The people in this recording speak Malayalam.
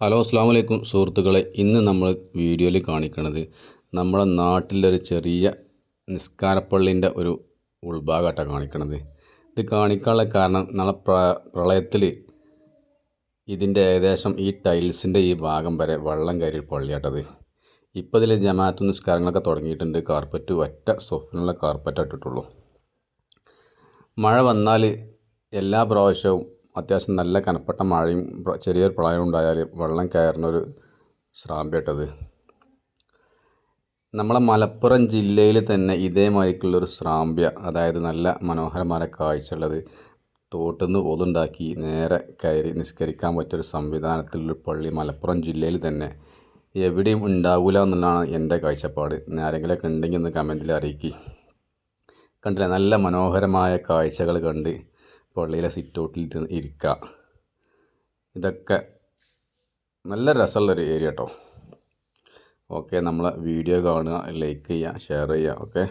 ഹലോ അസ്സാം വലൈക്കും സുഹൃത്തുക്കളെ. ഇന്ന് നമ്മൾ വീഡിയോയിൽ കാണിക്കുന്നത് നമ്മുടെ നാട്ടിലൊരു ചെറിയ നിസ്കാരപ്പള്ളിന്റെ ഒരു ഉൾഭാഗമായിട്ടാണ് കാണിക്കണത്. ഇത് കാണിക്കാനുള്ള കാരണം നാളെ പ്ര പ്രളയത്തിൽ ഇതിന്റെ ഏകദേശം ഈ ടൈൽസിന്റെ ഈ ഭാഗം വരെ വെള്ളം കയറി പള്ളിയാട്ടത്. ഇപ്പോൾ ഇതിൽ ജമാഅത്ത് നിസ്കാരങ്ങളൊക്കെ തുടങ്ങിയിട്ടുണ്ട്. കാർപ്പറ്റ് ഒറ്റ സൊഫിനുള്ള കാർപ്പറ്റ് ഇട്ടിട്ടുള്ളൂ മഴ വന്നാൽ എല്ലാ പ്രാവശ്യവും അത്യാവശ്യം നല്ല കനപ്പെട്ട മഴയും ചെറിയൊരു പ്രളയം ഉണ്ടായാൽ വെള്ളം കയറുന്നൊരു ഒരു സ്രാമ്പിട്ടത് നമ്മളെ മലപ്പുറം ജില്ലയിൽ തന്നെ ഇതേമാതിരിക്കുള്ളൊരു സ്രാമ്പ്യ അതായത് നല്ല മനോഹരമായ കാഴ്ചയുള്ളത് തോട്ടുനിന്ന് ഒതുണ്ടാക്കി നേരെ കയറി നിസ്കരിക്കാൻ പറ്റിയൊരു സംവിധാനത്തിലുള്ള പള്ളി മലപ്പുറം ജില്ലയിൽ തന്നെ എവിടെയും ഉണ്ടാവില്ല എന്നുള്ളതാണ് എന്റെ കാഴ്ചപ്പാട്. ആരെങ്കിലൊക്കെ ഉണ്ടെങ്കിൽ ഒന്ന് കമന്റിൽ അറിയിക്കുക കണ്ടില്ല? നല്ല മനോഹരമായ കാഴ്ചകൾ കണ്ട് പള്ളിയിലെ സിറ്റ് ഔട്ടിൽ ഇരിക്കുക ഇതൊക്കെ നല്ല രസമുള്ളൊരു ഏരിയ കേട്ടോ ഓക്കെ നമ്മളെ വീഡിയോ കാണുക ലൈക്ക് ചെയ്യുക ഷെയർ ചെയ്യുക ഓക്കെ?